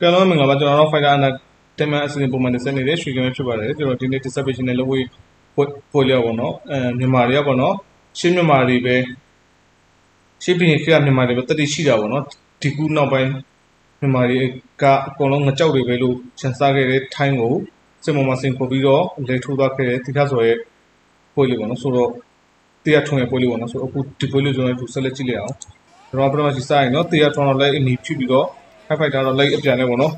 ကဲလုံးမင်္ဂလာပါကျွန်တော်တို့ Fighter Under တင်မှန်အစီအစဉ်ပုံမှန်တင်ဆက်နေတဲ့ရွှေကမဲဖြစ်ပါတယ်ကျွန်တော်ဒီနေ့ dissertation နဲ့လုပ်ဝေးပေါ်လျော်ပေါ့နော်အဲမြန်မာတွေကပေါ့နော်ရှင်းမြန်မာတွေပဲရှင်းပြင်ခေတ်ကမြန်မာတွေပဲတတိရှိတာပေါ့နော်ဒီခုနောက်ပိုင်းမြန်မာတွေကအကုန်လုံးငကြောက်တွေပဲလို့ချန်စားခဲ့တဲ့ထိုင်းကိုစင်ပေါ်မှာစင်ပေါ်ပြီးတော့လေထိုးသွားခဲ့တဲ့တိထဆိုရဲ့ပွဲလေးပေါ့နော်ဆိုတော့တရားထွန်းရဲ့ပွဲလေးပေါ့နော်ဆိုတော့အခုဒီပွဲလေးကျွန်တော်တို့ဆက်လက်ကြည့်လိုက်အောင်ကျွန်တော်ပထမရှိစားရင်နော်တရားထွန်းတော့လည်းအနီးဖြစ်ပြီးတော့ high fighter တော့ like အပြန်နဲ့ပေါ့နော်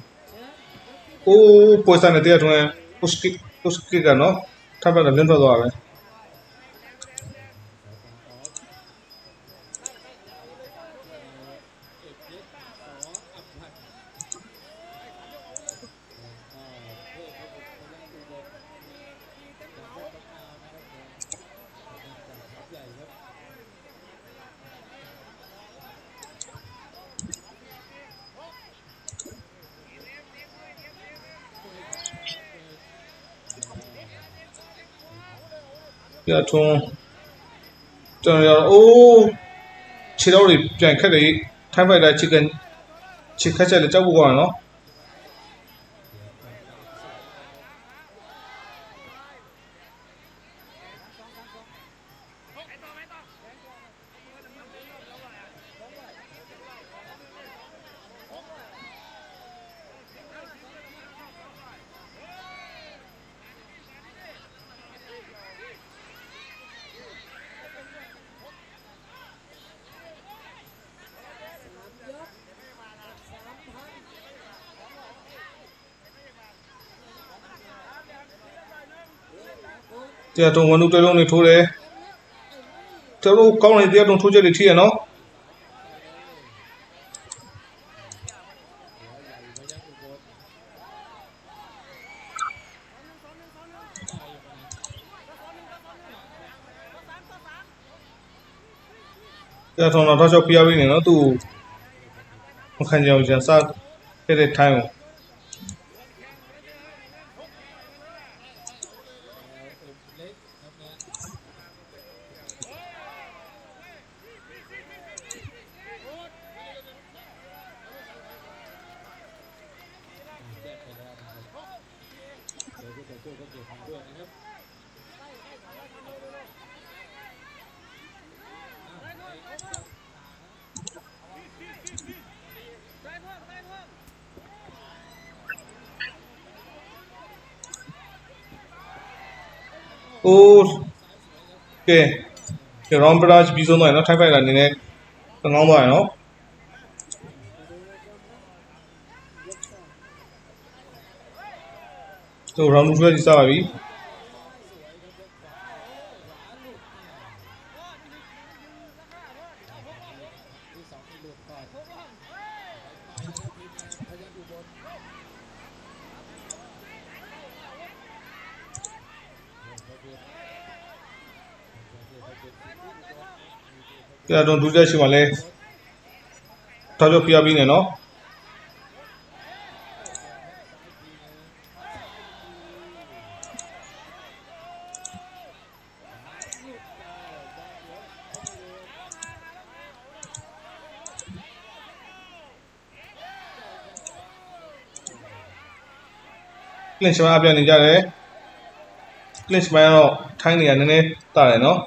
အိုးပွဲစားနဲ့တရားထွန်းပုစကစ်ပုစကစ်ကနော်ထပ်ပါတော့လင်းထွက်သွားပဲ ပြထွန်းကျွန်တော်ရတော့အိုးခြေတော့တွေပြန်ခက်တယ်ထိုင်းဖိုက်တာချစ်ကန်ချစ်ခက်ချက်လည်းကြောက်ဖို့ကောင်းတယ်နော် တရားထွန်းဝန်လူတဲလုံးတွေထိုးတယ်တော်တော်ကောင်းတယ်တရားထွန်းထိုးချက်တွေထိရနော်တရားထွန်းတော့တော့ချောက်ပြရပေးနေနော်သူမခံကြအောင်ကျန်စားခဲ့တဲ့ထိုင်းကို။ အိုးကဲကဲ round brush ပြီးဆုံးသွားရင်နော်ထိုက်ဖိုက်လာနေနဲ့တငောင်းသွားရင်နော်။ တို့ round 2ကြီးစပါပြီ။ပြတော့ဒုတိယရှိမှလဲထောက်ချပြပြီးနေနော် ကလင်ချ်မအပြန်နေကြတယ်ကလင်ချ်မကတော့ထိုင်းနေရနည်းနည်းတာတယ်နော်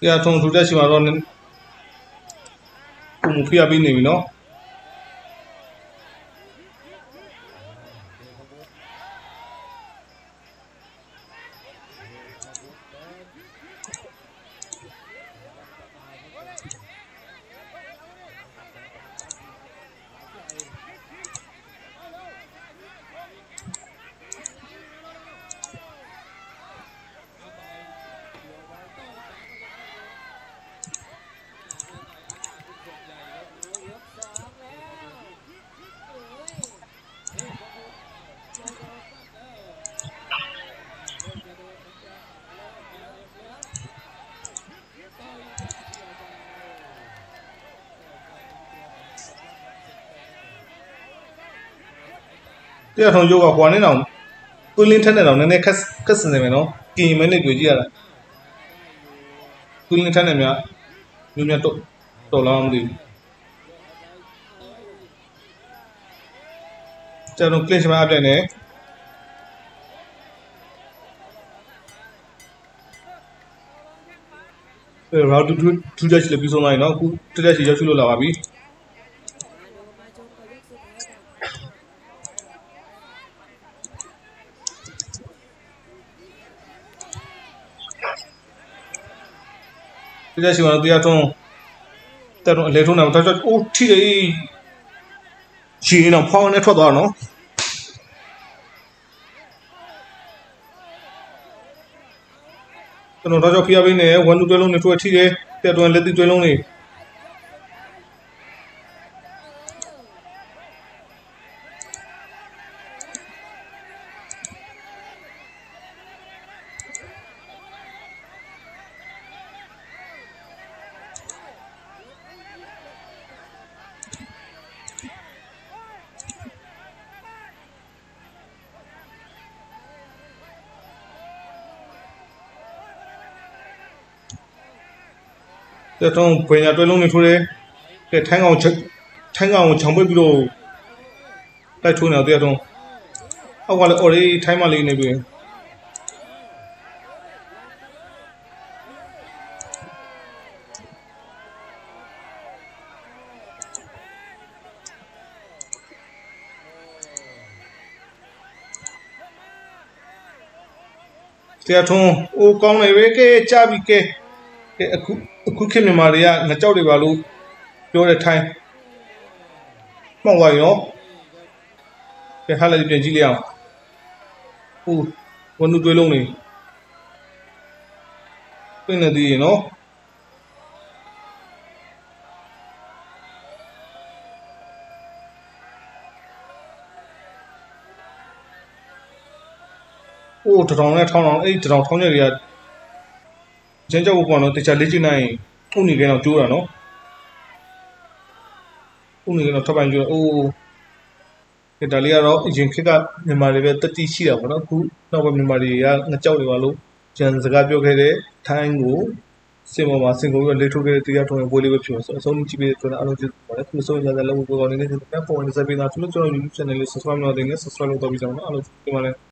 တရားထုံထူတက်ရှိမှာတော့နည်းပုံမဖျက်ပြီးနေပြီနော် တရားထုံရုပ်ကဟွာနဲ့တောင်တွင်းလင်းထက်နဲ့တောင်နည်းနည်းခက်ခက်စင်နေမယ်နော်ကင်မဲနဲ့တွေ့ကြည့်ရတာတွင်းလင်းထက်နဲ့များမျိုးများတော့တော်လာမသိဘူးကျွန်တော် click မှာအပြည့်နဲ့အဲ route to to dash လေးပြီးဆုံးလိုက်နော်အခု to dash ရောက်ရှိလို့လာပါပြီ 1 dash ကတော့တရားထုံးတက်တော့အလေထုံးတာတော့အိုးထိတယ်ရှင်းတော့ဖောင်းနဲ့ထွက်သွားတော့နော်ကျွန်တော်တော့ကြောက်ဖျားပေးနေ1 2တွဲလုံးနဲ့ထွက်ထိတယ်တက်တော့လက်တိတွဲလုံးနေ တက်တော့ဘယ်ညာတွဲလုံးနေထိုးတယ်ကဲထိုင်းကောင်ချက်ထိုင်းကောင်ကိုခြံပွေးပြီးတော့တိုက်ထိုးနေတော့တက်တော့အောက်ကလည်းအော်လေးထိုင်းမလေးနေပြီတရားထုံးအိုးကောင်းနေပဲကဲကြပြီကဲကဲအခု အခုခေတ်မြန်မာတွေကငကြောက်တွေပါလို့ပြောတဲ့ထိုင်းမှောက်သွားပြီနော်ကဲဟာလည်းပြန်ကြည့်လိုက်အောင်ဟိုဝန်နုတွေးလုံးနေပြနေသေးရေနော်โอ้တထောင်နဲ့ထောင်းအောင်အဲ့ဒီတထောင်ထောင်းရက်တွေက ကျန်းကြောက်ပေါ့နော်တခြားလေ့ကျင့်နိုင်ဥနေကတော့ကျိုးတာနော်ဥနေကတော့ထပ်ပိုင်းကျိုးအိုးဒီဒါလေးကတော့အရင်ခေတ်ကမြန်မာတွေပဲတတိရှိတာပေါ့နော်အခုနောက်ပိုင်းမြန်မာတွေကငကြောက်တွေပါလို့ကျန်စကားပြောခဲ့တဲ့ထိုင်းကိုစင်ပေါ်မှာစင်ကုန်ပြီးလေထုတ်ခဲ့တဲ့တရားထုံးရဲ့ပွဲလေးပဲဖြစ်ပါဆိုအဆုံးကြည့်ပြီးတော့အားလုံးကျေးဇူးပါတယ်ခုဆုံးရတဲ့လောက်ကိုကောင်းနေတဲ့ဒီပတ်ပေါ်နေတဲ့စပင်းသားသူတို့ကျွန်တော် YouTube channel လေး subscribe လုပ်နေတယ် subscribe လုပ်တော့ပြီးကြအောင်နော်အားလုံးဒီမှာလည်း